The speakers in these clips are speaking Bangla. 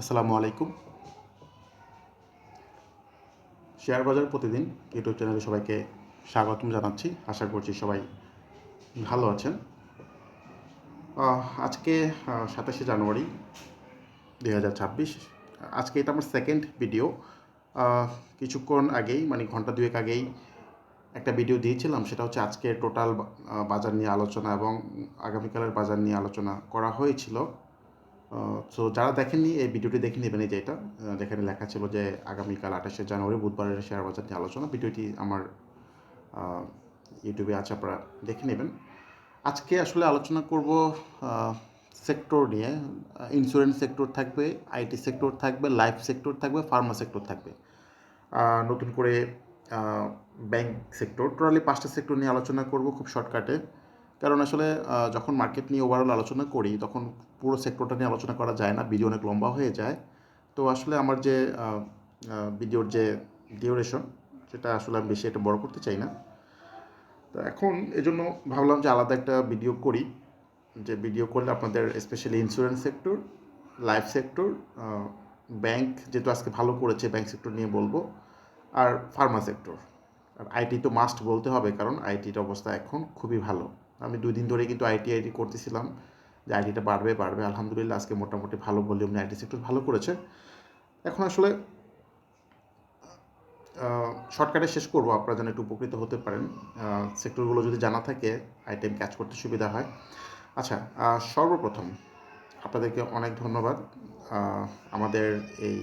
আসসালামু আলাইকুম। শেয়ার বাজার প্রতিদিন ইউটিউব চ্যানেলে সবাইকে স্বাগতম জানাচ্ছি। আশা করছি সবাই ভালো আছেন। আজকে সাতাশে জানুয়ারি দুই হাজার ছাব্বিশ। আজকে এটা আমার সেকেন্ড ভিডিও কিছুক্ষণ আগেই মানে ঘণ্টা দুয়েক আগেই একটা ভিডিও দিয়েছিলাম। সেটা হচ্ছে আজকে টোটাল বাজার নিয়ে আলোচনা এবং আগামীকালের বাজার নিয়ে আলোচনা করা হয়েছিল। সো যারা দেখেননি, এই ভিডিওটি দেখে নেবেন, এই যে এটা যেখানে লেখা ছিল যে আগামীকাল আঠাশে জানুয়ারি বুধবারের শেয়ার বাজার নিয়ে আলোচনা। ভিডিওটি আমার ইউটিউবে আছে, আপনারা দেখে নেবেন। আজকে আসলে আলোচনা করব সেক্টর নিয়ে। ইন্স্যুরেন্স সেক্টর থাকবে আইটি সেক্টর থাকবে লাইফ সেক্টর থাকবে ফার্মা সেক্টর থাকবে। নতুন করে ব্যাংক সেক্টর টোটালি পাঁচটা সেক্টর নিয়ে আলোচনা করব খুব শর্টকাটে কারণ আসলে যখন মার্কেট নিয়ে ওভারঅল আলোচনা করি, তখন পুরো সেক্টরটা নিয়ে আলোচনা করা যায় না ভিডিও অনেক লম্বা হয়ে যায়। তো আসলে আমার যে ভিডিওর যে ডিউরেশন সেটা আসলে আমি বেশি একটা বড় করতে চাই না। তো এখন এজন্য ভাবলাম যে আলাদা একটা ভিডিও করি, যে ভিডিও করলে আপনাদের specially insurance sector life sector bank যেহেতু আজকে ভালো করেছে ব্যাংক সেক্টর নিয়ে বলব, আর ফার্মা সেক্টর আর আইটি তো মাস্ট বলতে হবে, কারণ আইটির অবস্থা এখন খুবই ভালো। আমি দুই দিন ধরে কিন্তু আইটি আইটি করতেছিলাম। যে আইটিটা বাড়বে বাড়বে। আলহামদুলিল্লাহ আজকে মোটামুটি ভালো ভলিউম আইটি সেক্টর ভালো করেছে। এখন আসলে শর্টকাটে শেষ করব। আপনারা যেন একটু উপকৃত হতে পারেন। সেক্টরগুলো যদি জানা থাকে আইটেম ক্যাচ করতে সুবিধা হয়। আচ্ছা সর্বপ্রথম আপনাদেরকে অনেক ধন্যবাদ। আমাদের এই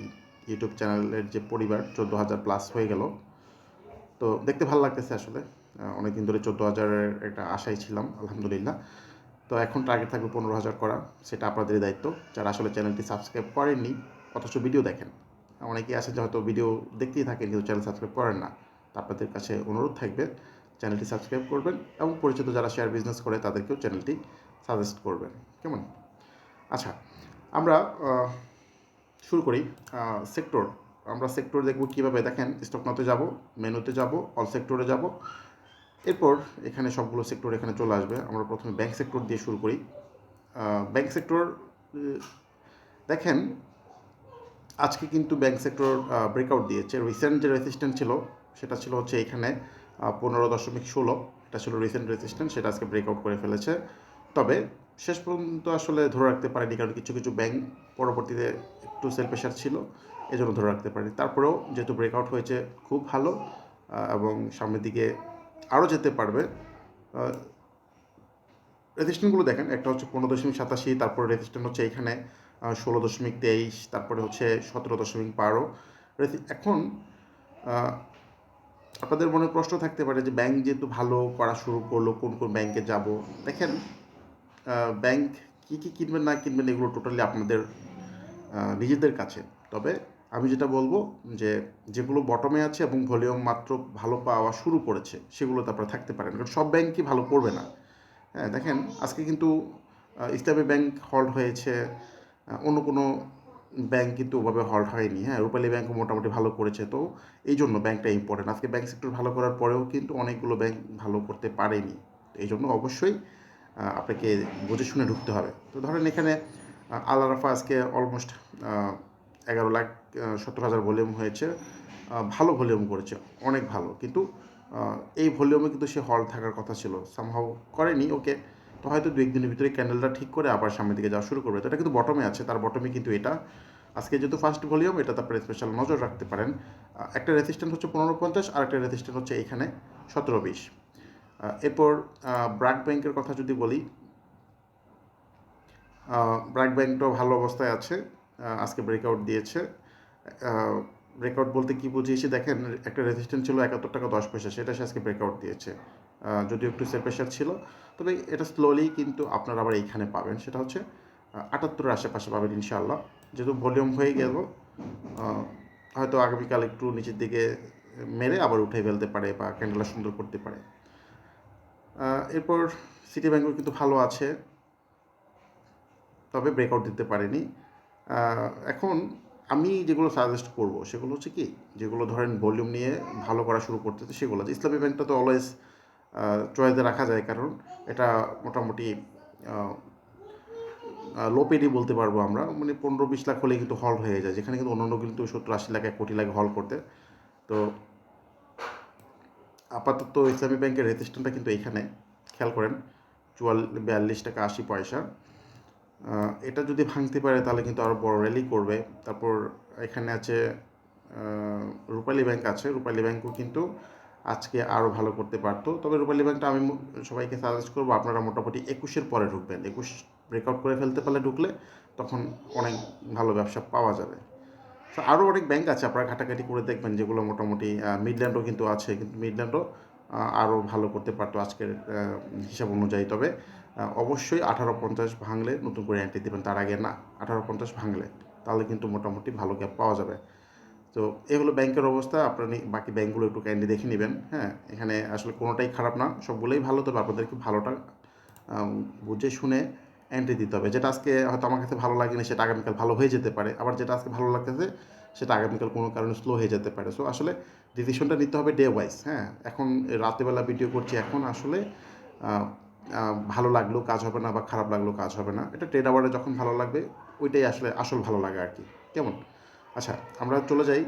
ইউটিউব চ্যানেলের যে পরিবার, চোদ্দ হাজার প্লাস হয়ে গেল। তো দেখতে ভালো লাগতেছে আসলে। অনেক দিন ধরে চোদ্দ হাজারের একটা আশায় ছিলাম, আলহামদুলিল্লাহ। তো এখন টার্গেট থাকবে পনেরো হাজার করা, সেটা আপনাদেরই দায়িত্ব। যারা আসলে চ্যানেলটি সাবস্ক্রাইব করেননি, অথচ ভিডিও দেখেন। অনেকেই আছে যে হয়তো ভিডিও দেখতেই থাকেন, কিন্তু চ্যানেল সাবস্ক্রাইব করেন না। আপনাদের কাছে অনুরোধ থাকবে চ্যানেলটি সাবস্ক্রাইব করবেন এবং পরিচিত যারা শেয়ার বিজনেস করে, তাদেরকেও চ্যানেলটি সাজেস্ট করবেন। কেমন? আচ্ছা আমরা শুরু করি সেক্টর আমরা সেক্টর দেখব কীভাবে? দেখেন স্টক নাতে যাব মেনুতে যাব অল সেক্টরে যাব। এরপর এখানে সবগুলো সেক্টর এখানে চলে আসবে। আমরা প্রথমে ব্যাংক সেক্টর দিয়ে শুরু করি। ব্যাংক সেক্টর দেখেন, আজকে কিন্তু ব্যাংক সেক্টর ব্রেকআউট দিয়েছে। রিসেন্ট যে রেসিস্ট্যান্ট ছিল, সেটা ছিল হচ্ছে এখানে পনেরো দশমিক ষোলো। এটা ছিল রিসেন্ট রেসিস্ট্যান্ট সেটা আজকে ব্রেকআউট করে ফেলেছে। তবে শেষ পর্যন্ত আসলে ধরে রাখতে পারেনি, কারণ কিছু কিছু ব্যাংক পরবর্তীতে একটু সেল প্রেশার ছিল, এজন্য ধরে রাখতে পারেনি। তারপরেও যেহেতু ব্রেকআউট হয়েছে, খুব ভালো এবং সামনের দিকে আরও যেতে পারবে। রেজিস্ট্যান্টগুলো দেখেন, একটা হচ্ছে পনেরো দশমিক সাতাশি, তারপরে রেজিস্ট্যান্ট হচ্ছে এখানে ষোলো দশমিক তেইশ, তারপরে হচ্ছে সতেরো দশমিক বারো। এখন আপনাদের মনে প্রশ্ন থাকতে পারে যে ব্যাংক যেহেতু ভালো করা শুরু করল, কোন কোন ব্যাংকে যাব? দেখেন ব্যাংক কী কী কিনবেন না কিনবেন, এগুলো টোটালি আপনাদের নিজেদের কাছে। তবে আমি যেটা বলব যে যেগুলো বটমে আছে এবং ভলিউম মাত্র ভালো পাওয়া শুরু করেছে, সেগুলোতে আপনারা থাকতে পারেন। কারণ সব ব্যাংকই ভালো করবে না। হ্যাঁ দেখেন, আজকে কিন্তু ইসলামী ব্যাংক হল্ড হয়েছে অন্য কোনো ব্যাংক কিন্তু ওভাবে হল্ড হয়নি। হ্যাঁ রূপালী ব্যাংকও মোটামুটি ভালো করেছে। তো এই জন্য ব্যাংকটা ইম্পর্টেন্ট আজকে ব্যাংক সেক্টর ভালো করার পরেও কিন্তু অনেকগুলো ব্যাংক ভালো করতে পারেনি। এই জন্য অবশ্যই আপনাকে বুঝে শুনে ঢুকতে হবে। তো ধরেন এখানে, আল আরাফা আজকে অলমোস্ট এগারো লাখ সত্তর হাজার ভলিউম হয়েছে। ভালো ভলিউম করেছে, অনেক ভালো। কিন্তু এই ভলিউমে কিন্তু সে হল থাকার কথা ছিল। সামহাও করেনি, ওকে। তো হয়তো দু একদিনের ভিতরে ক্যান্ডেলটা ঠিক করে আবার সামনের দিকে যাওয়া শুরু করবে। তো এটা কিন্তু বটমে আছে, তার বটমে কিন্তু এটা। আজকে যেহেতু ফার্স্ট ভলিউম এটা তারপরে স্পেশাল নজর রাখতে পারেন। একটা রেজিস্ট্যান্ট হচ্ছে পনেরো পঞ্চাশ, আর একটা রেজিস্ট্যান্ট হচ্ছে এখানে সতেরো বিশ। এরপর ব্র্যাক ব্যাংকের কথা যদি বলি ব্র্যাক ব্যাংকটাও ভালো অবস্থায় আছে। আজকে ব্রেকআউট দিয়েছে। ব্রেকআউট বলতে কি বুঝিয়েছি? দেখেন, একটা রেজিস্ট্যান্ট ছিল একাত্তর টাকা দশ পয়সা, সেটা সে আজকে ব্রেকআউট দিয়েছে। যদিও একটু সেল প্রেশার ছিল, তবে এটা স্লোলি কিন্তু আপনারা আবার এইখানে পাবেন। সেটা হচ্ছে আটাত্তরের আশেপাশে পাবেন ইনশাআল্লাহ। যেহেতু ভলিউম হয়ে গেল হয়তো আগামীকাল একটু নিচের দিকে মেরে আবার উঠে ফেলতে পারে বা ক্যান্ডেলটা সুন্দর করতে পারে। এরপর সিটি ব্যাংকও কিন্তু ভালো আছে, তবে ব্রেকআউট দিতে পারেনি। এখন আমি যেগুলো সাজেস্ট করব সেগুলো হচ্ছে কি যেগুলো ধরেন ভলিউম নিয়ে ভালো করা শুরু করতেছে সেগুলো ইসলামী ব্যাংকটা তো অলওয়েজ চয়েসে রাখা যায় কারণ এটা মোটামুটি আহ, লোপেডি বলতে পারব আমরা। মানে পনেরো বিশ লাখ হলে কিন্তু হল হয়ে যায় যেখানে কিন্তু অন্যান্য কিন্তু সত্তর আশি লাখ এক কোটি লাগে হল করতে। তো আপাতত ইসলামী ব্যাংকের রেজিস্ট্রেশনটা কিন্তু এখানে খেয়াল করেন চুয়াল বিয়াল্লিশ টাকা আশি পয়সা। এটা যদি ভাঙতে পারে তাহলে কিন্তু আরও বড় র্যালি করবে। তারপর এখানে আছে রূপালী ব্যাংক আছে। রূপালী ব্যাংকও কিন্তু আজকে আরও ভালো করতে পারতো। তবে রূপালী ব্যাংকটা আমি সবাইকে সাজেস্ট করব, আপনারা মোটামুটি একুশের পরে ঢুকবেন। একুশ ব্রেকআউট করে ফেলতে পারলে ঢুকলে তখন অনেক ভালো ব্যবসা পাওয়া যাবে। তো আরও অনেক ব্যাংক আছে, আপনারা ঘাটাঘাটি করে দেখবেন যেগুলো মোটামুটি মিডল্যান্ডও কিন্তু আছে। কিন্তু মিডল্যান্ডও আরও ভালো করতে পারতো আজকের হিসাব অনুযায়ী। তবে অবশ্যই আঠারো পঞ্চাশ ভাঙলে নতুন করে এন্ট্রি দেবেন। তার আগে না, আঠারো পঞ্চাশ ভাঙলে তাহলে কিন্তু মোটামুটি ভালো গ্যাপ পাওয়া যাবে। তো এই হলো ব্যাংকের অবস্থা আপনি বাকি ব্যাংকগুলো একটু কাইন্ডলি দেখে নেবেন হ্যাঁ? এখানে আসলে কোনোটাই খারাপ না, সবগুলোই ভালো, তবে আপনাদেরকে ভালোটা বুঝে শুনে এন্ট্রি দিতে হবে। যেটা আজকে হয়তো আমার কাছে ভালো লাগেনি, সেটা আগামীকাল ভালো হয়ে যেতে পারে। আবার যেটা আজকে ভালো লাগতেছে, সেটা আগামীকাল কোনো কারণে স্লো হয়ে যেতে পারে। সো আসলে ডিসিশনটা নিতে হবে ডে ওয়াইজ হ্যাঁ? এখন রাতেবেলা ভিডিও করছি, এখন আসলে ভালো লাগল কাজ হবে না বা খারাপ লাগল কাজ হবে না। এটা ট্রেড আওয়ারে যখন ভালো লাগবে, ওইটাই আসলে আসল ভালো লাগে আর কি। কেমন? আচ্ছা আমরা চলে যাই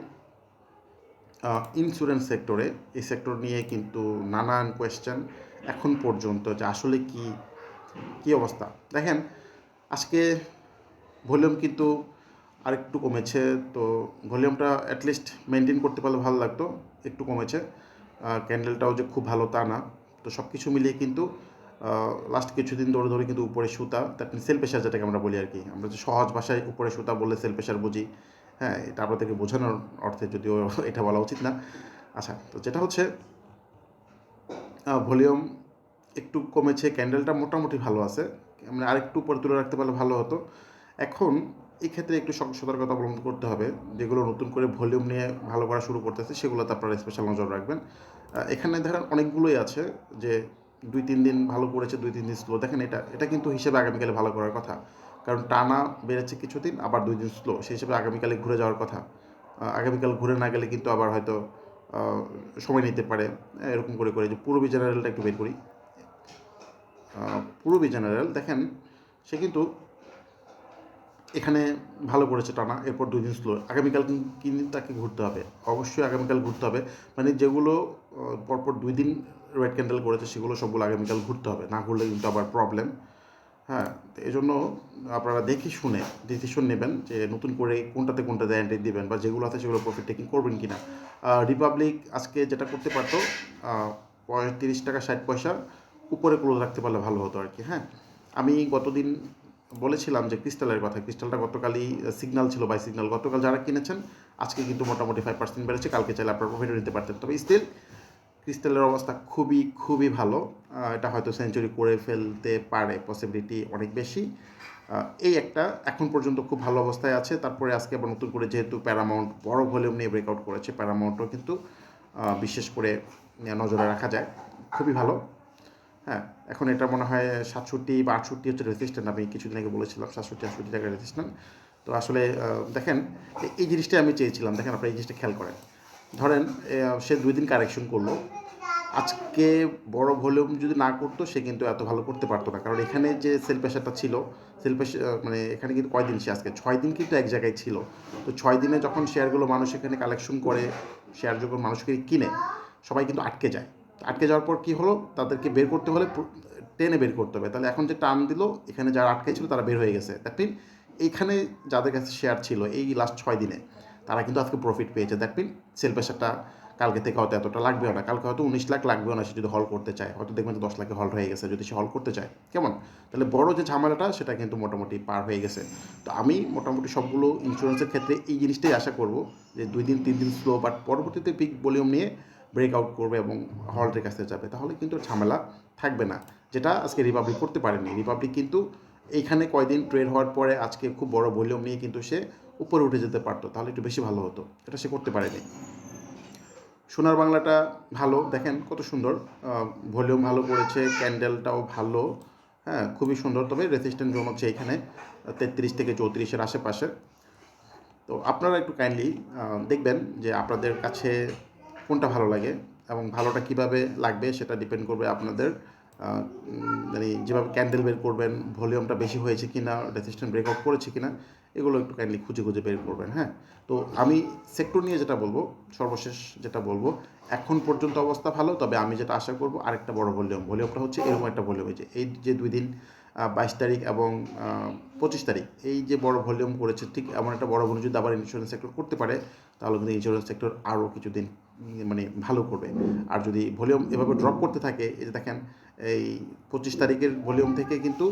ইন্স্যুরেন্স সেক্টরে এই সেক্টর নিয়ে কিন্তু নানান কোয়েশ্চেন এখন পর্যন্ত যে আসলে কি কি অবস্থা? দেখেন, আজকে ভলিউম কিন্তু আরেকটু কমেছে, তো ভলিউমটা অ্যাটলিস্ট মেনটেন করতে পারলে ভালো লাগতো, একটু কমেছে। ক্যান্ডেলটাও যে খুব ভালো তা না। তো সব কিছু মিলিয়ে কিন্তু লাস্ট কিছুদিন ধরে ধরে কিন্তু উপরে সুতা মিন সেল প্রেশার যেটাকে আমরা বলি আর কি। আমরা যে সহজ ভাষায় উপরে সুতা বললে সেল প্রেশার বুঝি হ্যাঁ এটা আপনাদেরকে বোঝানোর অর্থে যদিও এটা বলা উচিত না। আচ্ছা তো যেটা হচ্ছে ভলিউম একটু কমেছে ক্যান্ডেলটা মোটামুটি ভালো আছে। মানে আরেকটু উপরে তুলে রাখতে পারলে ভালো হতো। এখন এই ক্ষেত্রে একটু সতর্কতা অবলম্বন করতে হবে। যেগুলো নতুন করে ভলিউম নিয়ে ভালো করা শুরু করতেছে, সেগুলোতে আপনারা স্পেশাল নজর রাখবেন। এখানে ধরেন অনেকগুলোই আছে যে দুই তিন দিন ভালো করেছে দুই তিন দিন স্লো দেখেন এটা এটা কিন্তু হিসেবে আগামীকালে ভালো করার কথা। কারণ টানা বেড়েছে কিছুদিন, আবার দুই দিন স্লো সেই হিসেবে আগামীকালে ঘুরে যাওয়ার কথা। আগামীকাল ঘুরে না গেলে কিন্তু আবার হয়তো সময় নিতে পারে। এরকম করে করে। যে পূর্বী জেনারেলটা একটু বের করি। পূর্বী জেনারেল দেখেন, সে কিন্তু এখানে ভালো করেছে টানা, এরপর দুই দিন স্লো আগামীকাল কিন- কিন্তু তাকে ঘুরতে হবে? অবশ্যই আগামীকাল ঘুরতে হবে। মানে যেগুলো পরপর দুই দিন রেড ক্যান্ডেল করেছে, সেগুলো সবগুলো আগামীকাল ঘুরতে হবে। না ঘুরলে কিন্তু আবার প্রবলেম হ্যাঁ এই জন্য আপনারা দেখে শুনে ডিসিশন নেবেন যে নতুন করে কোনটাতে কোনটাতে এন্ট্রি দিবেন বা যেগুলো আছে সেগুলো প্রফিট টেকিং করবেন কি না রিপাবলিক আজকে যেটা করতে পারতো পঁয়ত্রিশ টাকা ষাট পয়সা, উপরে ক্লোজ রাখতে পারলে ভালো হতো আর কি। হ্যাঁ আমি গতদিন বলেছিলাম যে ক্রিস্টালের কথা, ক্রিস্টালটা গতকালই সিগনাল ছিল বাই সিগন্যাল গতকাল যারা কিনেছেন, আজকে কিন্তু মোটামুটি ফাইভ পার্সেন্ট বেড়েছে। কালকে চাইলে আপনার প্রফিট নিতে পারতেন। তবে স্টিল ক্রিস্টালের অবস্থা খুবই খুবই ভালো। এটা হয়তো সেঞ্চুরি করে ফেলতে পারে পসিবিলিটি অনেক বেশি। এই একটা এখন পর্যন্ত খুব ভালো অবস্থায় আছে। তারপরে আজকে আবার নতুন করে যেহেতু প্যারামাউন্ট বড় ভলিউম নিয়ে ব্রেকআউট করেছে প্যারামাউন্টও কিন্তু বিশেষ করে নজরে রাখা যায়। খুবই ভালো। হ্যাঁ এখন এটা মনে হয় সাতষট্টি বা আটষট্টি হচ্ছে রেজিস্ট্যান্ট আমি কিছুদিন আগে বলেছিলাম, সাতষট্টি, আটষট্টি টাকা রেজিস্ট্যান্ট তো আসলে দেখেন, এই জিনিসটাই আমি চেয়েছিলাম, দেখেন আপনারা এই জিনিসটা খেয়াল করেন। ধরেন সে দুই দিন কারেকশন করল। আজকে বড় ভলিউম যদি না করতো, সে কিন্তু এত ভালো করতে পারতো না। কারণ এখানে যে সেল প্রেশারটা ছিল সেল প্রেশার মানে এখানে কিন্তু কয়দিন সে আজকে? ছয় দিন কিন্তু এক জায়গায় ছিল। তো ছয় দিনে যখন শেয়ারগুলো মানুষ এখানে কালেকশন করে শেয়ার যখন মানুষকে কিনে, সবাই কিন্তু আটকে যায়। আটকে যাওয়ার পর কি হলো? তাদেরকে বের করতে হলে টেনে বের করতে হবে। তাহলে এখন যে টান দিল, এখানে যারা আটকে ছিল তারা বের হয়ে গেছে। দ্যাট মিন এইখানে যাদের কাছে শেয়ার ছিল, এই লাস্ট ছয় দিনে, তারা কিন্তু আজকে প্রফিট পেয়েছে। দ্যাট মিন সেল প্রেশারটা কালকে থেকে হয়তো এতটা লাগবেও না। কালকে হয়তো উনিশ লাখ লাগবেও না সে যদি হল করতে চায়। হয়তো দেখবেন দশ লাখে হল হয়ে গেছে যদি সে হল করতে চায়। কেমন? তাহলে বড় যে ঝামেলাটা, সেটা কিন্তু মোটামুটি পার হয়ে গেছে। তো আমি মোটামুটি সবগুলো ইন্স্যুরেন্সের ক্ষেত্রে এই জিনিসটাই আশা করব যে দুই দিন, তিন দিন স্লো বাট পরবর্তীতে পিক ভলিউম নিয়ে ব্রেকআউট করবে এবং হল্টের কাছে যাবে, তাহলে কিন্তু ঝামেলা থাকবে না। যেটা আজকে রিপাবলিক করতে পারেনি। রিপাবলিক কিন্তু এইখানে কয়দিন ট্রেড হওয়ার পরে আজকে খুব বড় ভলিউম নিয়ে কিন্তু সে উপরে উঠে যেতে পারতো, তাহলে একটু বেশি ভালো হতো। এটা সে করতে পারেনি। সোনার বাংলাটা ভালো, দেখেন কত সুন্দর। ভলিউম ভালো করেছে ক্যান্ডেলটাও ভালো। হ্যাঁ খুবই সুন্দর, তবে রেসিস্ট্যান্ট জোন হচ্ছে এখানে তেত্রিশ থেকে চৌত্রিশের আশেপাশে তো আপনারা একটু কাইন্ডলি দেখবেন যে আপনাদের কাছে কোনটা ভালো লাগে এবং ভালোটা কীভাবে লাগবে সেটা ডিপেন্ড করবে আপনাদের মানে যেভাবে ক্যান্ডেল বের করবেন ভলিউমটা বেশি হয়েছে কি না রেজিস্ট্যান্ট ব্রেকআউট করেছে কি না এগুলো একটু কাইন্ডলি খুঁজে খুঁজে বের করবেন হ্যাঁ? তো আমি সেক্টর নিয়ে যেটা বলব, সর্বশেষ যেটা বলব, এখন পর্যন্ত অবস্থা ভালো, তবে আমি যেটা আশা করব আরেকটা বড় ভলিউম ভলিউমটা হচ্ছে এরকম একটা ভলিউম হয়েছে এই যে দুই দিন বাইশ তারিখ এবং পঁচিশ তারিখ, এই যে বড় ভলিউম করেছে, ঠিক এমন একটা বড় ভলিউম যদি আবার ইন্স্যুরেন্স সেক্টর করতে পারে, তাহলে কিন্তু ইন্স্যুরেন্স সেক্টর আরও কিছুদিন মানে ভালো করবে। আর যদি ভলিউম এভাবে ড্রপ করতে থাকে, এই যে দেখেন, এই পঁচিশ তারিখের ভলিউম থেকে কিন্তু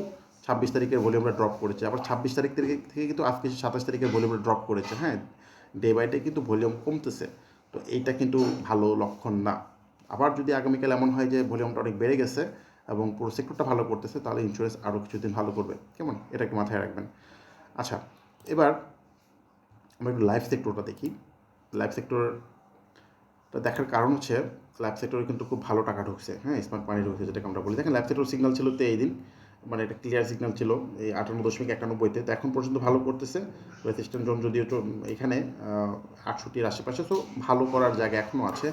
ছাব্বিশ তারিখের ভলিউমটা ড্রপ করেছে। আবার ছাব্বিশ তারিখ থেকে থেকে কিন্তু আজকে সাতাশ তারিখের ভলিউমটা ড্রপ করেছে। হ্যাঁ ডে বাই ডে কিন্তু ভলিউম কমতেছে। তো এইটা কিন্তু ভালো লক্ষণ না। আবার যদি আগামীকাল এমন হয় যে ভলিউমটা অনেক বেড়ে গেছে এবং পুরো সেক্টরটা ভালো করতেছে, তাহলে ইন্স্যুরেন্স আরও কিছুদিন ভালো করবে। কেমন? এটাকে মাথায় রাখবেন। আচ্ছা এবার আমরা একটু লাইফ সেক্টরটা দেখি। লাইফ সেক্টরটা দেখার কারণ হচ্ছে লাইফ সেক্টরে কিন্তু খুব ভালো টাকা ঢুকছে হ্যাঁ স্মার্ট মানি ঢুকছে যেটাকে আমরা বলি। দেখেন লাইফ সেক্টর সিগনাল ছিল তো এই দিন মানে একটা ক্লিয়ার সিগনাল ছিল এই আটান্ন দশমিক একানব্বইতে। তো এখন পর্যন্ত ভালো করতেছে রেজিস্ট্যান্ট জোন যদিও তো এখানে আটষট্টির আশেপাশে তো ভালো করার জায়গা এখনও আছে।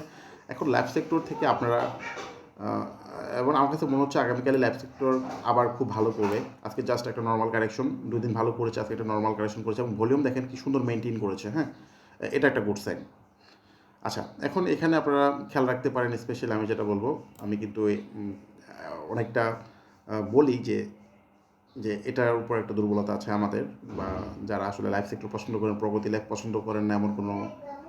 এখন ল্যাব সেক্টর থেকে আপনারা এবং আমার কাছে মনে হচ্ছে আগামীকালে ল্যাব সেক্টর আবার খুব ভালো করবে। আজকে জাস্ট একটা নর্মাল কারেকশন দুই দিন ভালো করেছে, আজকে একটা নর্মাল কারেকশন করেছে, এবং ভলিউম দেখেন কি সুন্দর মেনটেন করেছে হ্যাঁ। এটা একটা গুড সাইন আচ্ছা এখন এখানে আপনারা খেয়াল রাখতে পারেন স্পেশালি আমি যেটা বলব, আমি কিন্তু অনেকটা বলি যে যে এটার উপর একটা দুর্বলতা আছে আমাদের, বা যারা আসলে লাইফ সেক্টর পছন্দ করেন, প্রগতি লাইফ পছন্দ করেন না, এমন কোনো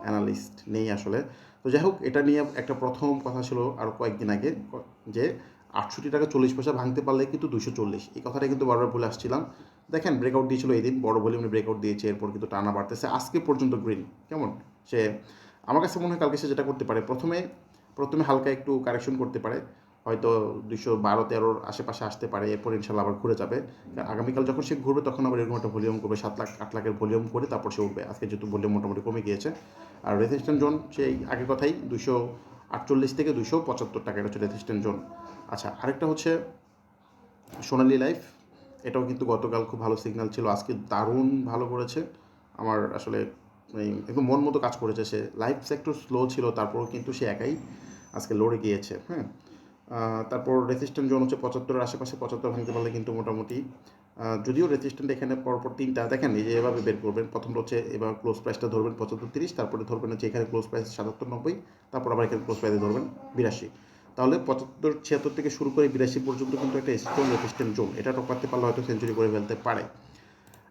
অ্যানালিস্ট নেই আসলে। তো যাই হোক, এটা নিয়ে একটা প্রথম কথা ছিল আরও কয়েকদিন আগে যে আটষট্টি টাকা চল্লিশ পয়সা ভাঙতে পারলে কিন্তু দুশো চল্লিশ। এই কথাটা কিন্তু বারবার বলে আসছিলাম। দেখেন ব্রেকআউট দিয়েছিল এই দিন বড় ভলিউমে ব্রেকআউট দিয়েছে, এরপর কিন্তু টানা বাড়তেছে। আজকে পর্যন্ত গ্রিন কেমন? সে আমার কাছে মনে হয় কালকে সে যেটা করতে পারে, প্রথমে প্রথমে হালকা একটু কারেকশন করতে পারে। হয়তো দুশো বারো, তেরোর আশেপাশে আসতে পারে, এরপর ইনশাল্লাহ আবার ঘুরে যাবে। আগামীকাল যখন সে ঘুরবে, তখন আবার এরকম একটা ভলিউম করবে, সাত লাখ, আট লাখের ভলিউম করে তারপর সে উঠবে। আজকে যেহেতু ভলিউম মোটামুটি কমে গিয়েছে। আর রেজিস্ট্যান্ট জোন সেই আগের কথাই দুশো আটচল্লিশ থেকে দুশো পঁচাত্তর টাকা, এটা হচ্ছে রেজিস্ট্যান্ট জোন আচ্ছা আরেকটা হচ্ছে সোনালি লাইফ এটাও কিন্তু গতকাল খুব ভালো সিগন্যাল ছিল। আজকে দারুণ ভালো করেছে। আমার আসলে একদম মন মতো কাজ করেছে। সে লাইফ সেক্টর স্লো ছিল, তারপরও কিন্তু সে একাই আজকে লড়ে গিয়েছে হ্যাঁ? তারপর রেজিস্ট্যান্ট জোন হচ্ছে পঁচাত্তরের আশেপাশে, পঁচাত্তর ভাঙতে পারলে কিন্তু মোটামুটি যদিও রেজিস্ট্যান্ট এখানে পরপর তিনটা, দেখেন যে এভাবে বের করবেন প্রথমটা হচ্ছে এবার ক্লোজ প্রাইসটা ধরবেন পঁচাত্তর তিরিশ, তারপরে ধরবেন হচ্ছে এখানে ক্লোজ প্রাইস সাতাত্তর নব্বই, তারপর আবার এখানে ক্লোজ প্রাইসে ধরবেন বিরাশি। তাহলে পঁচাত্তর ছিয়াত্তর থেকে শুরু করে বিরাশি পর্যন্ত কিন্তু একটা স্ট্রং রেজিস্ট্যান্ট জোন এটা টপাতে পারলে হয়তো সেঞ্চুরি করে ফেলতে পারে।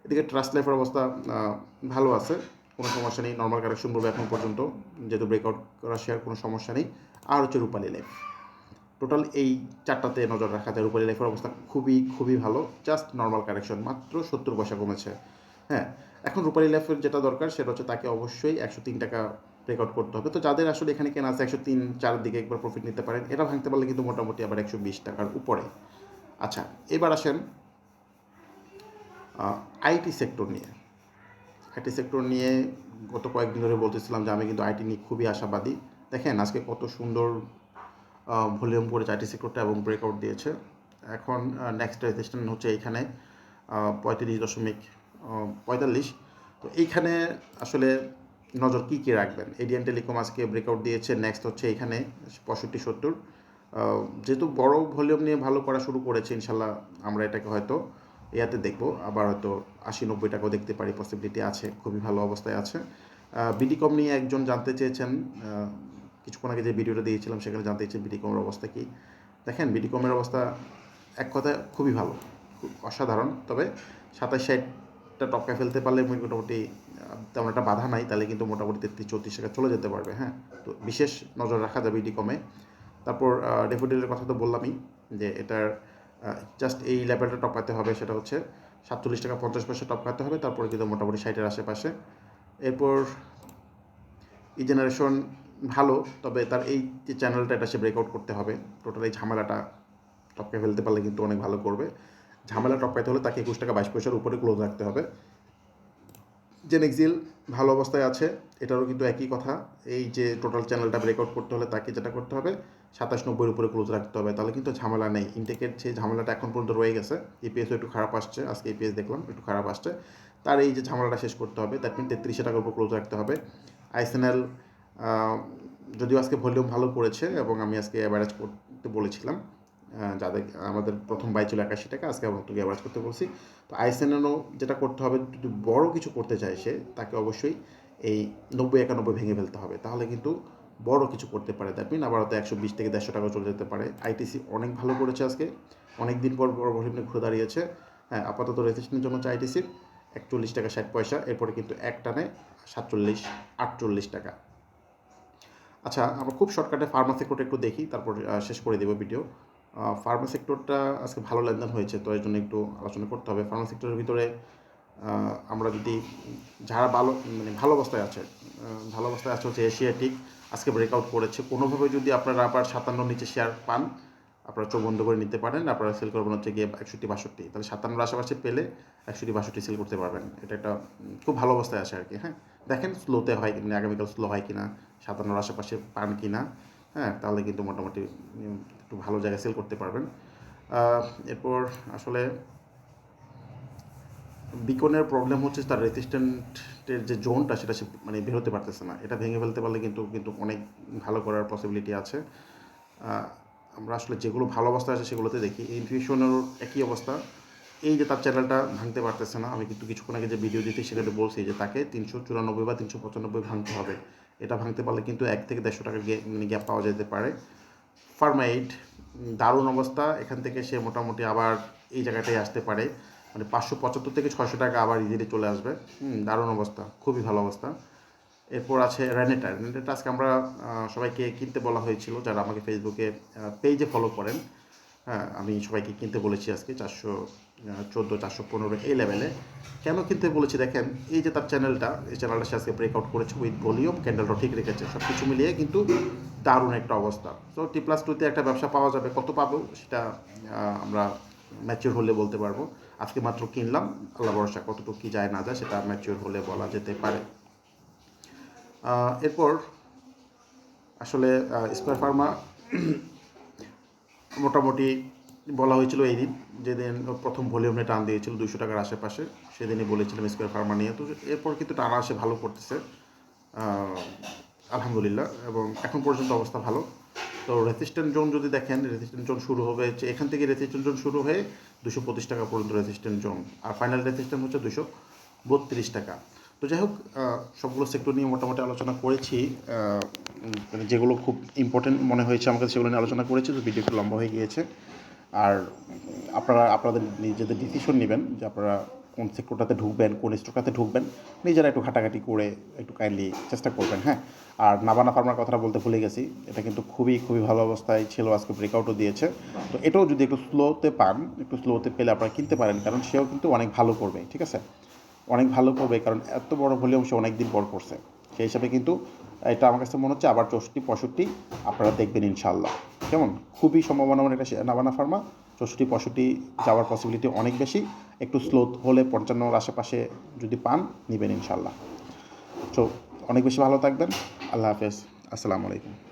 এদিকে ট্রাস্ট লাইফের অবস্থা ভালো আছে। কোনো সমস্যা নেই নর্মাল কারেকশন বলব এখন পর্যন্ত, যেহেতু ব্রেকআউট করা শেয়ার কোনো সমস্যা নেই। আর হচ্ছে রূপালী লাইফ টোটাল এই চারটাতে নজর রাখা যায়, রূপালী লাইফের অবস্থা খুবই খুবই ভালো জাস্ট নর্মাল কারেকশন মাত্র সত্তর পয়সা কমেছে। হ্যাঁ এখন রূপালী লাইফের যেটা দরকার, সেটা হচ্ছে তাকে অবশ্যই একশো তিন টাকা ব্রেকআউট করতে হবে। তো যাদের আসলে এখানে কেনা আছে একশো তিন চার দিকে একবার প্রফিট নিতে পারেন এটা ভাঙতে পারলে কিন্তু মোটামুটি আবার একশো বিশ টাকার উপরে। আচ্ছা এবার আসেন আইটি সেক্টর নিয়ে। আইটি সেক্টর নিয়ে গত কয়েকদিন ধরে বলতেছিলাম যে আমি কিন্তু আইটি নিয়ে খুবই আশাবাদী। দেখেন, আজকে কত সুন্দর ভলিউম করেছে আইটি সেক্টরটা এবং ব্রেকআউট দিয়েছে। এখন নেক্সট রেজিস্ট্যান্ট হচ্ছে এইখানে পঁয়ত্রিশ দশমিক পঁয়তাল্লিশ। তো এইখানে আসলে নজর কী কী রাখবেন? এডিয়ান টেলিকম আজকে ব্রেকআউট দিয়েছে নেক্সট হচ্ছে এইখানে পঁয়ষট্টি, সত্তর। যেহেতু বড় ভলিউম নিয়ে ভালো করা শুরু করেছে, ইনশাল্লাহ আমরা এটাকে হয়তো ইয়াতে দেখব, আবার হয়তো আশি, নব্বই টাকাও দেখতে পারি পসিবিলিটি আছে, খুবই ভালো অবস্থায় আছে। বিডিকম নিয়ে একজন জানতে চেয়েছেন কিছুক্ষণ আগে যে ভিডিওটা দিয়েছিলাম সেখানে জানতে চেয়েছেন বিডিকমের অবস্থা কী। দেখেন বিডিকমের অবস্থা এক কথা খুবই ভালো অসাধারণ। তবে সাতাশ ষাটটা টপকায় ফেলতে পারলে মোটামুটি তেমন একটা বাধা নাই, তাহলে কিন্তু মোটামুটি তেত্রিশ, চৌত্রিশ টাকা চলে যেতে পারবে হ্যাঁ? তো বিশেষ নজর রাখা যাবে বিডিকমে তারপর ডেফোডিলের কথা তো বললামই, যে এটার জাস্ট এই লেভেলটা টপকাতে হবে, সেটা হচ্ছে সাতচল্লিশ টাকা পঞ্চাশ পয়সা টপ টপকাতে হবে, তারপরে কিন্তু মোটামুটি ষাটের আশেপাশে। এরপর এই জেনারেশন ভালো, তবে তার এই যে চ্যানেলটা এটা সে ব্রেকআউট করতে হবে। টোটাল এই ঝামেলাটা টপকে ফেলতে পারলে কিন্তু অনেক ভালো করবে। ঝামেলা টপকাইতে হলে তাকে একুশ টাকা বাইশ পয়সার উপরে ক্লোজ রাখতে হবে। জেনেক্সিল ভালো অবস্থায় আছে, এটারও কিন্তু একই কথা। এই যে টোটাল চ্যানেলটা ব্রেকআউট করতে হলে তাকে যেটা করতে হবে সাতাশ নব্বইয়ের উপরে ক্লোজ রাখতে হবে। তাহলে কিন্তু ঝামেলা নেই। ইনটেকের যে ঝামেলাটা এখন পর্যন্ত রয়ে গেছে ইপিএসও একটু খারাপ আসছে। আজকে ইপিএস দেখলাম, একটু খারাপ আসছে। তার এই যে ঝামেলাটা শেষ করতে হবে দ্যাট মিন তেত্রিশে টাকার উপর ক্লোজ রাখতে হবে। আইসেনাল যদিও আজকে ভলিউম ভালো করেছে এবং আমি আজকে অ্যাভারেজ করতে বলেছিলাম যাদের, আমাদের প্রথম বাই ছিল একাশি টাকা, আজকে আমাকে অ্যাভারেজ করতে বলছি। তো আইসেনেনও যেটা করতে হবে, যদি বড় কিছু করতে চায় সে, তাকে অবশ্যই এই নব্বই একানব্বই ভেঙে ফেলতে হবে। তাহলে কিন্তু বড় কিছু করতে পারে দ্যাট মিন আবার হয়তো একশো বিশ থেকে দেড়শো টাকা চলে যেতে পারে। আইটিসি অনেক ভালো করেছে আজকে। অনেক দিন পর বড় ভলিউমে ঘুরে দাঁড়িয়েছে। হ্যাঁ আপাতত রেজিস্ট্রেশনের জন্য হচ্ছে আইটিসির। একচল্লিশ টাকা ষাট পয়সা। এরপরে কিন্তু এক টানে সাতচল্লিশ, আটচল্লিশ টাকা। আচ্ছা আমরা খুব শর্টকাটে ফার্মা সেক্টরটা একটু দেখি, তারপর শেষ করে দেবো ভিডিও ফার্মা সেক্টরটা আজকে ভালো লেনদেন হয়েছে, তো এর জন্য একটু আলোচনা করতে হবে। ফার্মা সেক্টরের ভিতরে আমরা যদি যারা ভালো মানে ভালো অবস্থায় আছে ভালো অবস্থায় আছে হচ্ছে এশিয়াটিক আজকে ব্রেকআউট করেছে। কোনোভাবে যদি আপনারা আবার সাতান্ন নিচে শেয়ার পান, আপনারা চোখ বন্ধ করে নিতে পারেন, আপনারা সেল করবেন হচ্ছে গিয়ে একষট্টি বাষট্টি। তাহলে সাতান্নর আশেপাশে পেলে একষট্টি বাষট্টি সেল করতে পারবেন। এটা একটা খুব ভালো অবস্থায় আছে আর কি হ্যাঁ। দেখেন স্লোতে হয় মানে আগামীকাল স্লো হয় কিনা সাতান্নর আশেপাশে পান কিনা হ্যাঁ তাহলে কিন্তু মোটামুটি একটু ভালো জায়গায় সেল করতে পারবেন। এরপর আসলে বিকনের প্রবলেম হচ্ছে তার রেসিস্ট্যান্টের যে জোনটা, সেটা সে মানে বেরোতে পারতেছে না। এটা ভেঙে ফেলতে পারলে কিন্তু কিন্তু অনেক ভালো করার পসিবিলিটি আছে। আমরা আসলে যেগুলো ভালো অবস্থা আছে সেগুলোতে দেখি। ইনফিউশনেরও একই অবস্থা। এই যে তার চ্যানেলটা ভাঙতে পারতেছে না, আমি কিন্তু কিছুক্ষণ আগে যে ভিডিও দিতে সেখানে বলছি যে তাকে তিনশো চুরানব্বই বা তিনশো পঁচানব্বই ভাঙতে হবে। এটা ভাঙতে পারলে কিন্তু এক থেকে দেড়শো টাকার মানে গ্যাপ পাওয়া যেতে পারে। ফার্মাইট দারুণ অবস্থা। এখান থেকে সে মোটামুটি আবার এই জায়গাটায় আসতে পারে। মানে পাঁচশো পঁচাত্তর থেকে ছয়শো টাকা আবার ইজিলি চলে আসবে। দারুণ অবস্থা, খুবই ভালো অবস্থা। এরপর আছে রেনেটা রেনেটা আজকে আমরা সবাইকে কিনতে বলা হয়েছিল, যারা আমাকে ফেসবুকে পেজে ফলো করেন। হ্যাঁ আমি সবাইকে কিনতে বলেছি আজকে চারশো চোদ্দ, চারশো পনেরো এই লেভেলে কেন কিনতে বলেছি দেখেন, এই যে তার চ্যানেলটা এই চ্যানেলটা সে আজকে ব্রেকআউট করেছে উইথ ভলিউম ক্যান্ডেলটা ঠিক রেখেছে সব কিছু মিলিয়ে কিন্তু দারুণ একটা অবস্থা। তো টি প্লাস টুতে একটা ব্যবসা পাওয়া যাবে, কত পাবো সেটা আমরা ম্যাচিওর হলে বলতে পারব। আজকে মাত্র কিনলাম আল্লাহ ভরসা কতটুকু কী যায় না যায় সেটা ম্যাচিওর হলে বলা যেতে পারে। এরপর আসলে স্কোয়ার ফার্মা মোটামুটি বলা হয়েছিল এই দিন, যেদিন প্রথম ভলিউমে টান দিয়েছিল দুশো টাকার আশেপাশে, সেদিনই বলেছিলাম স্কোয়ার ফার্মা নিয়ে। তো এরপর কিন্তু টানা আসে ভালো করতেছে আলহামদুলিল্লাহ, এবং এখন পর্যন্ত অবস্থা ভালো। তো রেসিস্ট্যান্ট জোন যদি দেখেন রেসিস্ট্যান্ট জোন শুরু হবে যে এখান থেকে রেসিস্ট্যান্ট জোন শুরু হয়ে দুশো পঁচিশ টাকা পর্যন্ত রেসিস্ট্যান্ট জোন আর ফাইনাল রেসিস্ট্যান্ট হচ্ছে দুশো বত্রিশ টাকা। তো যাই হোক সবগুলো সেক্টর নিয়ে মোটামুটি আলোচনা করেছি। মানে যেগুলো খুব ইম্পর্টেন্ট মনে হয়েছে আমাকে, সেগুলো নিয়ে আলোচনা করেছি, তো ভিডিও একটু লম্বা হয়ে গিয়েছে। আর আপনারা, আপনাদের নিজেদের ডিসিশন নেবেন যে আপনারা কোন সেক্টরটাতে ঢুকবেন, কোন স্টকটাতে ঢুকবেন, নিজেরা একটু ঘাটাঘাটি করে একটু কাইন্ডলি চেষ্টা করবেন হ্যাঁ? আর নাবানা ফার্মার কথাটা বলতে ভুলে গেছি, এটা কিন্তু খুবই খুবই ভালো অবস্থায় ছিল, আজকে ব্রেকআউটও দিয়েছে। তো এটাও যদি একটু স্লোতে পান, একটু স্লোতে পেলে আপনারা কিনতে পারেন, কারণ সেও কিন্তু অনেক ভালো করবে, ঠিক আছে? অনেক ভালো করবে, কারণ এত বড় ভলিউম সে অনেক দিন পর করছে। সেই হিসাবে কিন্তু এটা আমার কাছে মনে হচ্ছে আবার চৌষট্টি, পঁয়ষট্টি আপনারা দেখবেন ইনশাল্লাহ কেমন? খুবই সম্ভাবনা মানে এটা নাবানা ফার্মা, চৌষট্টি, পঁয়ষট্টি যাওয়ার পসিবিলিটি অনেক বেশি। একটু স্লো হলে পঞ্চান্নর আশেপাশে যদি পান, নেবেন ইনশাল্লাহ তো অনেক বেশি ভালো থাকবেন। আল্লাহ হাফেজ। আসসালামু আলাইকুম।